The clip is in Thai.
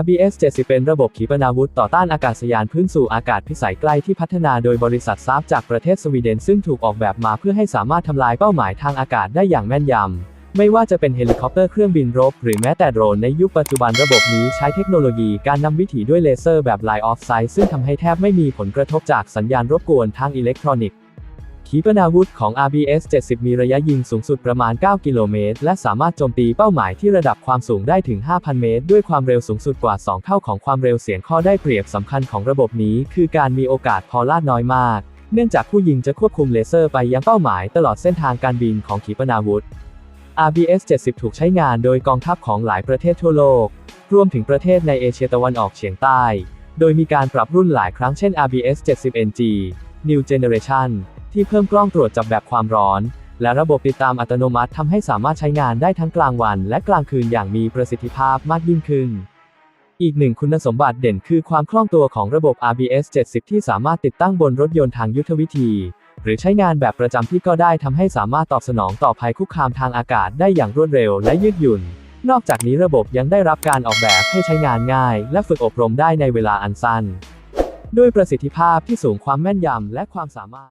RBS 70 เป็นระบบขีปนาวุธต่อต้านอากาศยานพื้นสู่อากาศพิสัยใกล้ที่พัฒนาโดยบริษัทซาบจากประเทศสวีเดนซึ่งถูกออกแบบมาเพื่อให้สามารถทำลายเป้าหมายทางอากาศได้อย่างแม่นยำ ไม่ว่าจะเป็นเฮลิคอปเตอร์เครื่องบินรบ หรือแม้แต่โดรนในยุคปัจจุบันระบบนี้ใช้เทคโนโลยีการนำวิถีด้วยเลเซอร์แบบ Line of Sight ซึ่งทำให้แทบไม่มีผลกระทบจากสัญญาณรบกวนทางอิเล็กทรอนิกส์ ขีปนาวุธของ RBS 70 มีระยะยิงสูงสุดประมาณ 9 กิโลเมตร และสามารถโจมตีเป้าหมายที่ระดับความสูงได้ถึง 5,000 เมตร ด้วยความเร็วสูงสุดกว่า 2 เท่าของความเร็วเสียงข้อได้เปรียบสำคัญของระบบนี้ คือการมีโอกาสพอลาดน้อยมาก เนื่องจากผู้ยิงจะควบคุมเลเซอร์ไปยังเป้าหมายตลอดเส้นทางการบินของขีปนาวุธ RBS 70 ถูกใช้งานโดยกองทัพของหลายประเทศทั่วโลก รวมถึงประเทศในเอเชียตะวันออกเฉียงใต้ โดยมีการปรับรุ่นหลายครั้งเช่น RBS 70 NG New Generation ที่เพิ่มกล้องตรวจจับแบบความร้อน และระบบติดตามอัตโนมัติทำให้สามารถใช้งานได้ทั้งกลางวันและกลางคืนอย่างมีประสิทธิภาพมากยิ่งขึ้น อีกหนึ่งคุณสมบัติเด่นคือความคล่องตัวของระบบ RBS 70 ที่สามารถติดตั้งบนรถยนต์ทางยุทธวิธี หรือใช้งานแบบประจำที่ก็ได้ทำให้สามารถตอบสนองต่อภัยคุกคามทางอากาศได้อย่างรวดเร็วและยืดหยุ่น นอกจากนี้ระบบยังได้รับการออกแบบให้ใช้งานง่าย และฝึกอบรมได้ในเวลาอันสั้นด้วยประสิทธิภาพที่สูงความแม่นยำและความสามารถ